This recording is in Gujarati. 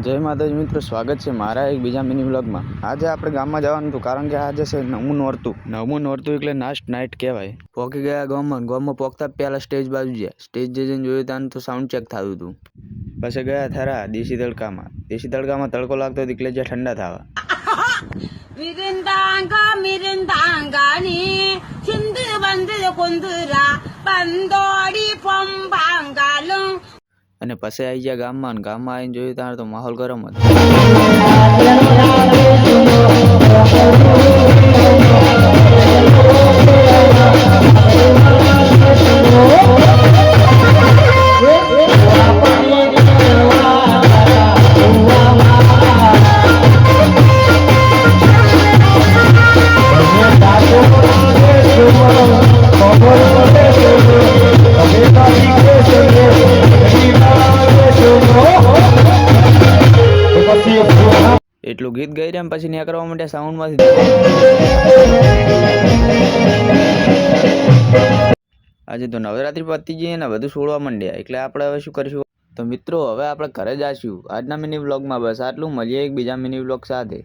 જય માતાજી મિત્રો, સ્વાગત છે મારા એક બીજા મિની વ્લોગમાં. આજે આપણે ગામમાં જવાનું હતું, કારણ કે આજે છે નવમું નોરતું. નવમું નોરતું એટલે લાસ્ટ નાઇટ કહેવાય. પોકી ગયા ગામમાં ગામમાં પોકતા જ પહેલાં સ્ટેજ બાજુ ગયા. સ્ટેજ જે જઈને જોયું ત્યાં તો સાઉન્ડ ચેક થતું હતું. પછી ગયા થરા દેશી તડકામાં. દેશી તડકામાં તડકો લાગતો એટલે જ્યાં ઠંડા થવા. 미른 અને પછી આવી ગયા ગામમાં અને ગામમાં આવીને જોયું ત્યાં તો માહોલ ગરમ હતો. એટલું ગીત ગાઈ રહ્યા પછી નીકળવા માટે સાઉન્ડમાંથી આજે તો નવરાત્રી પતી જઈએ ને બધું છોડવા માંડ્યા, એટલે આપણે હવે શું કરીશું? તો મિત્રો, હવે આપણે ઘરે જઈશું આજના મિની વ્લોગમાં બસ આટલું. મળીએ એક બીજા મિની વ્લોગ સાથે.